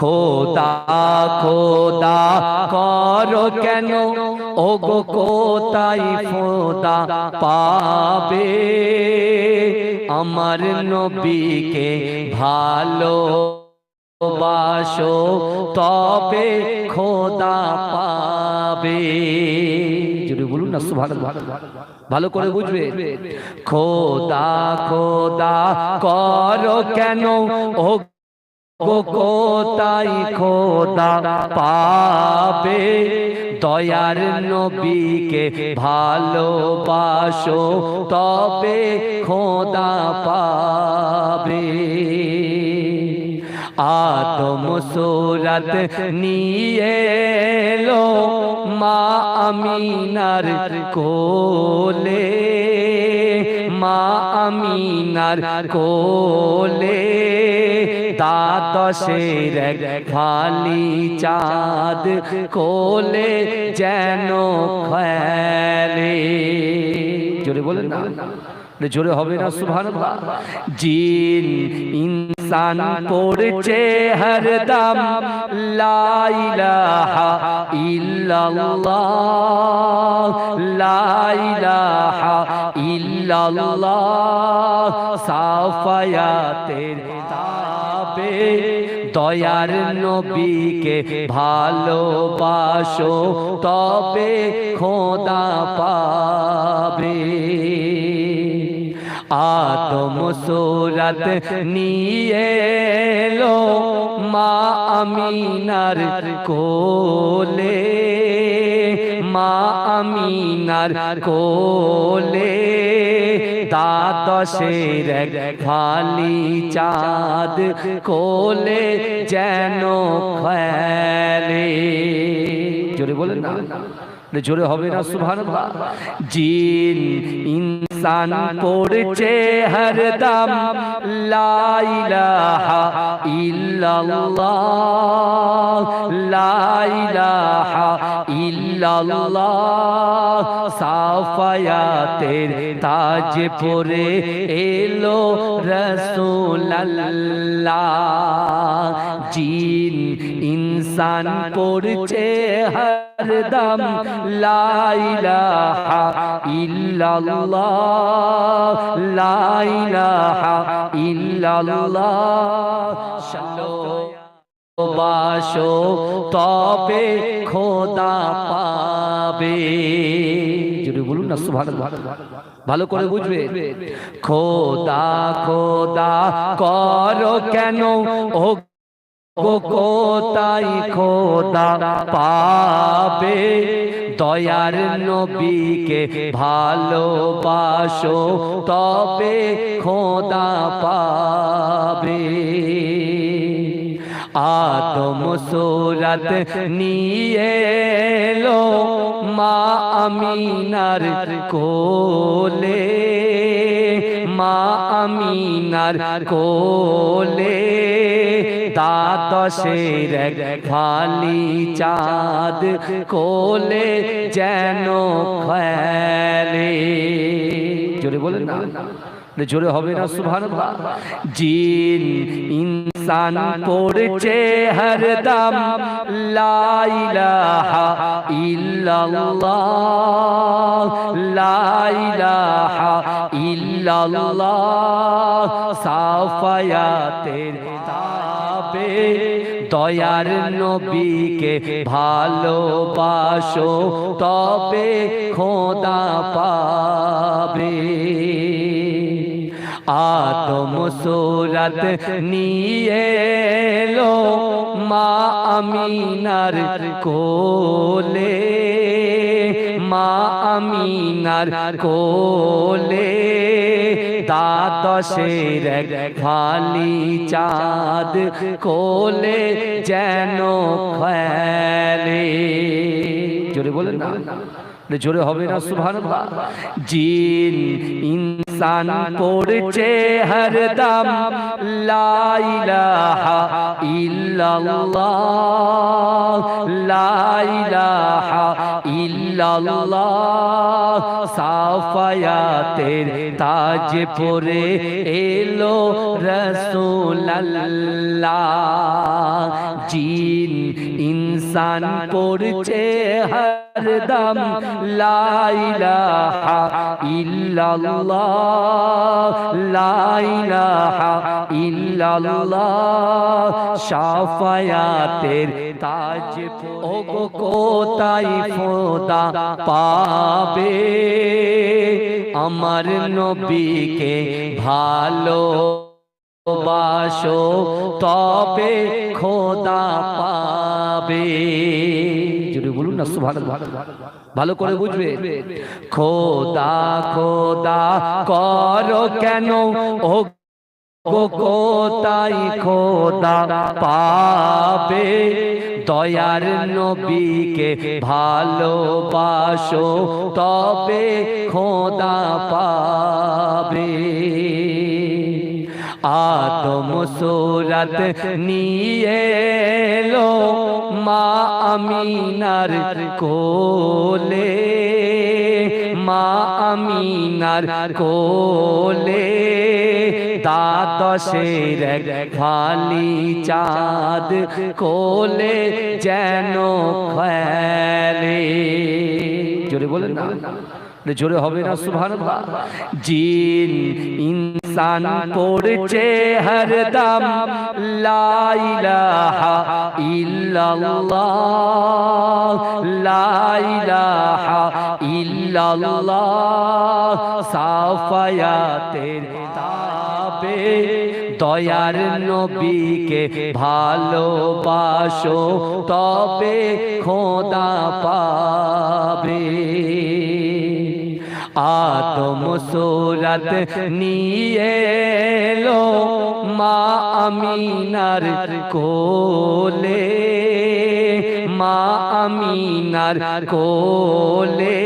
খোদা খোদা, করো কেন? ও গো কোতাই ফোদা পাবে? আমার নবীকে ভালো বাসো তবে খোদা পাবে। বলুন না ভালো করে বুঝবে। খোদা খোদা, করো কেন? ও কোতাই খোদা পাবে দয়ার নবীকে ভালোবাসো, তবে খোদা পাবে আদম সুরত নিয়ে এলো মা আমিনার কোলে, মা আমিনার কোলে। দ্বাদশের এক খালি চাঁদ কোলে যেন খেলে জোরে বলেন না। জোরে হবে না সুভান জিন, ইনসান পড়ছে হরদম লা ইলাহা ইল্লাল্লাহ। লা ইলাহা ইল্লাল্লাহ। সাফায়াতের দয়ার নবীকে ভালোবাসো, তবে খোদা পাবে। আদম সুরত নিয়ে এলো মা আমিনার কোলে। মা আমিনার কোলে দ্বাদশের এক খালি চাঁদ কোলে যেন খেলে জোরে বলেন না? জোরে হবে না সুভান জিন ইনসান পড়ছে হরদম লা ইলাহা ইল্লাল্লাহ, লা ইলাহা ইল্লাল্লাহ। সাফায়াতের তাজ পরে এলো রসুল্লাহ জিন ইনসান পড়ছে হরদম লা ইলাহা ইল্লাল্লাহ, লা ইলাহা ইল্লাল্লাহ বাসো তবে খোদা পাবে। যদি বলুন না ভালো করে বুঝবে। খোদা খোদা, করো কেন ও কোতাই খোদা পাবে দয়ার নবীকে ভালোবাসো, তবে খোদা পাবে আদম সুরত নিয়ে এলো মা আমিনার কোলে, মা আমিনার কোলে। দ্বাদশের খালি চাঁদ কোলে যেন জোরে বলে না। জোরে হবে না সুভান জিন, ইনসান পড়ছে হরদম লা ইলাহা ইল্লাল্লাহ, লা ইলাহা ইল্লাল্লাহ। সাফায়াতের দয়ার নবীকে ভালোবাসো তবে খোদা পাবে। আদম সুরত নিয়ে এলো মা আমিনার কোলে। মা আমিনার কোলে। দ্বাদশের খালি চাঁদ কোলে যেন খেলে জোরে বলেন না। জোরে হবে না সুভান জিন, ইনসান পড়ছে হরদম লা ইলাহা ইল্লাল্লাহ, লা ইলাহা ইল্লাল্লাহ সাফায়াতের তাজ পরে এলো রসুল্লাহ জিন ইনসান পড়ছে হরদম লা ইলাহা ইল্লাল্লাহ, লা ইলাহা ইল্লাল্লাহ, শাফায়াতের তাজ ও কোতাই ফোদা পাবে? আমার নবীকে ভালো বাসো তবে খোদা পাবে। জোরে বলুন না সুবহানাল্লাহ। ভালো করে বুঝবে। খোদা খোদা করো কেন? ও কোতাই খোদা পাবে? দয়ার নবীকে ভালোবাসো তবে খোদা পাবে। আদম সুরত নিয়ে এলো মা আমিনার কোলে। মা আমিনার কোলে। দ্বাদশের এক খালি চাঁদ কোলে যেন খেলে জোরে বলেন না। জোরে হবে না, সুবহানাল্লাহ। জিন ইনসান পড়ছে ইলাহা ইল্লাল্লাহ সাফায়াতের তাবে দয়ার নবীকে ভালোবাসো, তবে খোদা পাবে। আদম সুরত নিয়ে এলো মা আমিনার কোলে। মা আমিনার কোলে।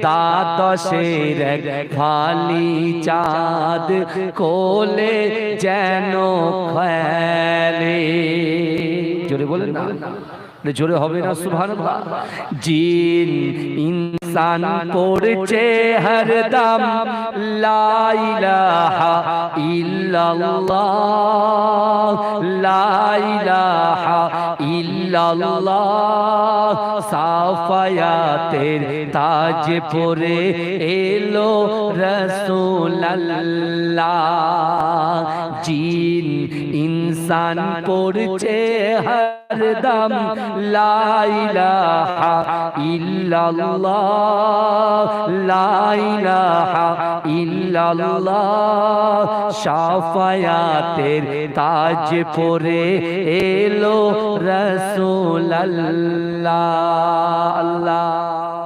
দ্বাদশের এক খালি চাঁদ কোলে যেন খেলে। জোরে বলেন না। জোরে হবে না, সুবহানাল্লাহ। জিন ইনসান পড়ছে হরদম লা ইলাহা সাফায়াতের তাজ পরে এলো রসুল্লাহ জিন ইনসান পড়ছে হরদম লা ইলাহা ইল্লাল্লাহ, লা ইলাহা ইল্লাল্লাহ, শাফায়াতের তাজ পরে এলো রসুল্লাহ আল্লাহ।